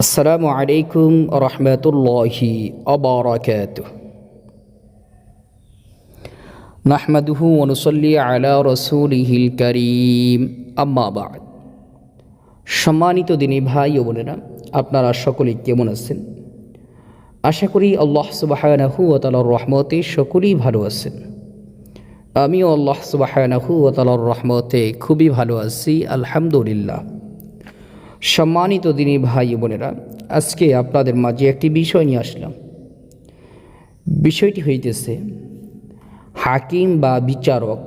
আসসালামু আলাইকুম রহমতুল্লাহি অবরাকাত নাহমাদুহু অনুসল্লি আলা রসুলিহিল করিম। আম্মা বাদ। সম্মানিত দিনী ভাই ও বোনেরা, আপনারা সকলেই কেমন আছেন? আশা করি আল্লাহ সুবাহানাহু ও তালার রহমতে সকলেই ভালো আছেন। আমিও আল্লাহ সুবাহানাহু ও তালার রহমতে খুবই ভালো আছি, আলহামদুলিল্লাহ। সম্মানিত দিনী ভাই বোনেরা, আজকে আপনাদের মাঝে একটি বিষয় নিয়ে আসলাম। বিষয়টি হইতেছে, হাকিম বা বিচারক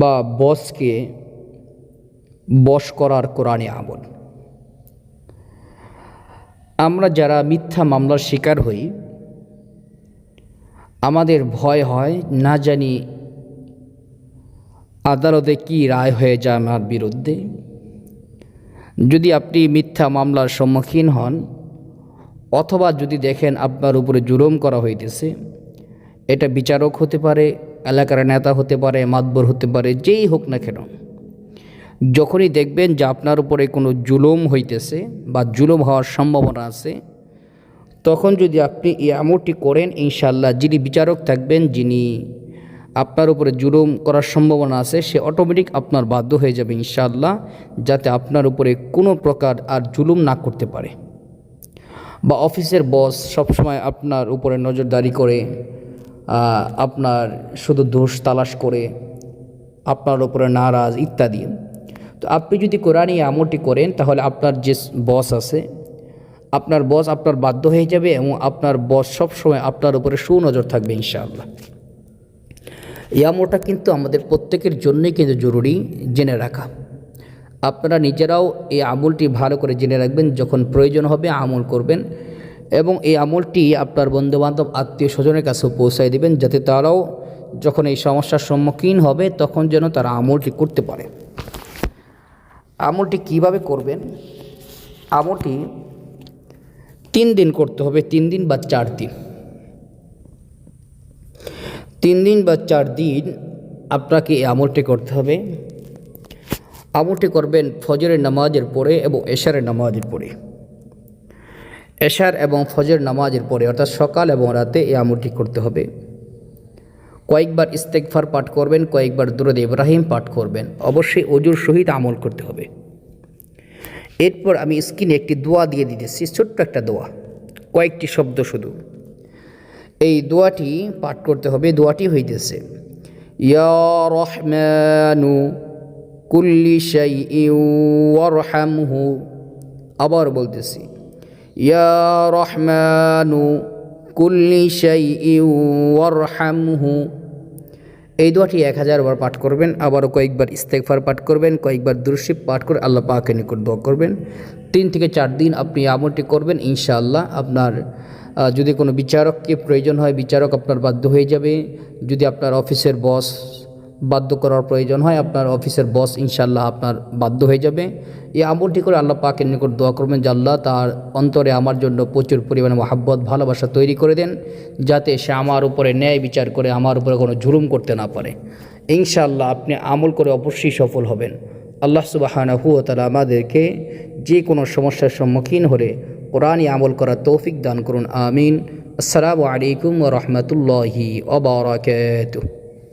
বা বসকে বস করার কোরআনে আমল। আমরা যারা মিথ্যা মামলার শিকার হই, আমাদের ভয় হয় না জানি আদালতে কি রায় হয়ে যায় আমার বিরুদ্ধে। যদি আপনি মিথ্যা মামলার সম্মুখীন হন, অথবা যদি দেখেন আপনার উপরে জুলুম করা হইতেছে, এটা বিচারক হতে পারে, এলাকার নেতা হতে পারে, মাতবর হতে পারে, যেই হোক না কেন, যখনই দেখবেন যে আপনার উপরে কোনো জুলুম হইতেছে বা জুলুম হওয়ার সম্ভাবনা আছে, তখন যদি আপনি এই করেন ইনশাল্লাহ যিনি বিচারক থাকবেন, যিনি আপনার উপরে জুলুম করার সম্ভাবনা আছে, সে অটোমেটিক আপনার বাধ্য হয়ে যাবে ইনশাআল্লাহ, যাতে আপনার উপরে কোনো প্রকার আর জুলুম না করতে পারে। বা অফিসের বস সবসময় আপনার উপরে নজরদারি করে আপনার শুধু দোষ তালাশ করে, আপনার উপরে নারাজ ইত্যাদি। তো আপনি যদি কোরআনই আমলটি করেন, তাহলে আপনার যে বস আছে, আপনার বস আপনার বাধ্য হয়ে যাবে এবং আপনার বস সবসময় আপনার উপরে সুনজর থাকবে ইনশাআল্লাহ। এই আমলটা কিন্তু আমাদের প্রত্যেকের জন্যই কিন্তু জরুরি জেনে রাখা। আপনারা নিজেরাও এই আমলটি ভালো করে জেনে রাখবেন, যখন প্রয়োজন হবে আমল করবেন এবং এই আমলটি আপনার বন্ধুবান্ধব, আত্মীয় স্বজনের কাছেও পৌঁছায় দেবেন, যাতে তারাও যখন এই সমস্যার সম্মুখীন হবে, তখন যেন তারা আমলটি করতে পারে। আমলটি কীভাবে করবেন? আমলটি তিন দিন করতে হবে, তিন দিন বা চার দিন। তিন দিন বা চার দিন আপনাকে এই আমলটি করতে হবে। আমলটি করবেন ফজরের নামাজের পরে এবং এশারের নামাজের পরে। এশার এবং ফজর নামাজের পরে, অর্থাৎ সকাল এবং রাতে এই আমলটি করতে হবে। কয়েকবার ইস্তেকফার পাঠ করবেন, কয়েকবার দুরদ ইব্রাহিম পাঠ করবেন। অবশ্যই অজুর সহিত আমল করতে হবে। এরপর আমি স্ক্রিনে একটি দোয়া দিয়ে দিতেছি, ছোট্ট একটা দোয়া। কয়েকটি শব্দ শুধু। এই দোয়াটি পাঠ করতে হবে দোয়াটি হইতেছে, ইয়া রহমানু কুল্লি শাইইন আবার বলতেছি, ইয়া কুল্লি শাইইন এই দোয়াটি এক হাজার বার পাঠ করবেন, আবারও কয়েকবার ইস্তেকফার পাঠ করবেন, কয়েকবার দুরশিব পাঠ করে আল্লাহ পাকে নিকট দোয়া করবেন, তিন থেকে চার দিন আপনি আমলটি করবেন, ইনশাআল্লাহ আপনার যদি কোনো বিচারককে প্রয়োজন হয়, বিচারক আপনার বাধ্য হয়ে যাবে। যদি আপনার অফিসের বস বাধ্য করার প্রয়োজন হয়, আপনার অফিসের বস ইনশাল্লাহ আপনার বাধ্য হয়ে যাবে। এই আমলটি করে আল্লাহ পাকের নিকট দোয়া করবেন যে আল্লাহ তার অন্তরে আমার জন্য প্রচুর পরিমাণে মহাব্বত, ভালোবাসা তৈরি করে দেন, যাতে সে আমার উপরে ন্যায় বিচার করে, আমার উপরে কোনো ঝুলুম করতে না পারে। ইনশাল্লাহ আপনি আমল করে অবশ্যই সফল হবেন। আল্লাহ সুবাহানা হুয়া তালা আমাদেরকে যে কোনো সমস্যার সম্মুখীন হলে কোরআনই আমল করার তৌফিক দান করুন আমিন। আসসালামু আলাইকুম রহমতুল্লাহি ওবরাকাতুহ